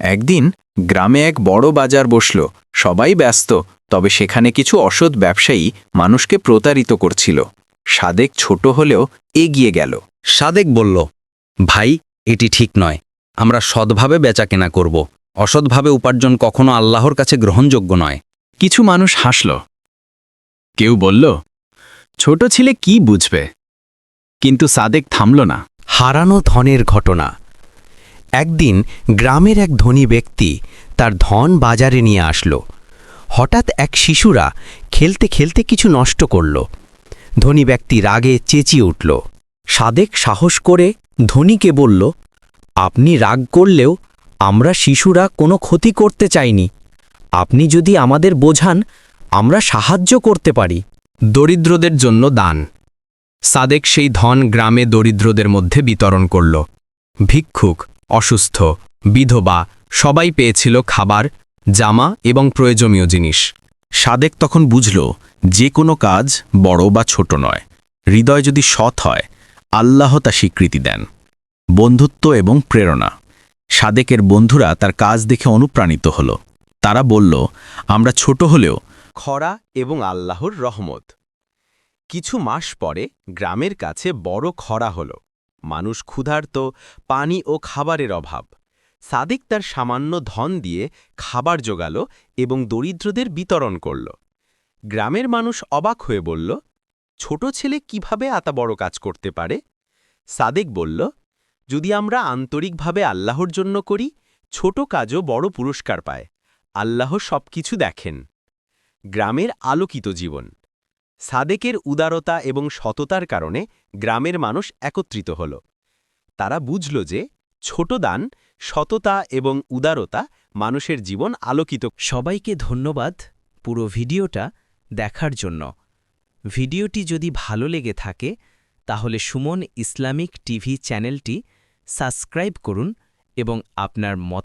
একদিন গ্রামে এক বড় বাজার বসল। সবাই ব্যস্ত তবে সেখানে কিছু অসৎ ব্যবসায়ী মানুষকে প্রতারিত করছিল। সাদেক ছোট হলেও এগিয়ে গেল। সাদেক বলল ভাই এটি ঠিক নয়। আমরা সৎভাবে বেচাকেনা করব। অসৎভাবে উপার্জন কখনো আল্লাহর কাছে গ্রহণযোগ্য নয়। কিছু মানুষ হাসল। কেউ বলল ছোট ছেলে কি বুঝবে? কিন্তু সাদেক থামল না। হারানো ধনের ঘটনা। একদিন গ্রামের এক ধনী ব্যক্তি তার ধন বাজারে নিয়ে আসলো। হঠাৎ এক শিশুরা খেলতে খেলতে কিছু নষ্ট করল। ধনী ব্যক্তি রাগে চেঁচিয়ে উঠল। সাদেক সাহস করে ধনীকে বলল, আপনি রাগ করলেও আমরা শিশুরা কোনো ক্ষতি করতে চাইনি। আপনি যদি আমাদের বোঝান, আমরা সাহায্য করতে পারি। দরিদ্রদের জন্য দান। সাদেক সেই ধন গ্রামে দরিদ্রদের মধ্যে বিতরণ করল। ভিক্ষুক অসুস্থ, বিধবা, সবাই পেয়েছিল খাবার, জামা এবং প্রয়োজনীয় জিনিস। সাদেক তখন বুঝল, যে কোনো কাজ বড় বা ছোট নয়। হৃদয় যদি সৎ হয়, আল্লাহ তা স্বীকৃতি দেন। বন্ধুত্ব এবং প্রেরণা। সাদেকের বন্ধুরা তার কাজ দেখে অনুপ্রাণিত হল। তারা বলল, আমরা ছোট হলেও খরা এবং আল্লাহর রহমত। কিছু মাস পরে গ্রামের কাছে বড় খরা হল। মানুষ ক্ষুধার্ত, পানি ও খাবারের অভাব। সাদিক তার সামান্য ধন দিয়ে খাবার জোগাল এবং দরিদ্রদের বিতরণ করল। গ্রামের মানুষ অবাক হয়ে বলল, ছোট ছেলে কীভাবে আতা বড় কাজ করতে পারে? সাদেক বলল, যদি আমরা আন্তরিকভাবে আল্লাহর জন্য করি, ছোট কাজও বড় পুরস্কার পায়। আল্লাহ সবকিছু দেখেন। গ্রামের আলোকিত জীবন। সাদেকের উদারতা এবং সততার কারণে গ্রামের মানুষ একত্রিত হল। তারা বুঝল যে ছোট দান, সততা এবং উদারতা মানুষের জীবন আলোকিত। সবাইকে ধন্যবাদ পুরো ভিডিওটা দেখার জন্য। ভিডিওটি যদি ভালো লেগে থাকে, তাহলে সুমন ইসলামিক টিভি চ্যানেলটি সাবস্ক্রাইব করুন এবং আপনার মত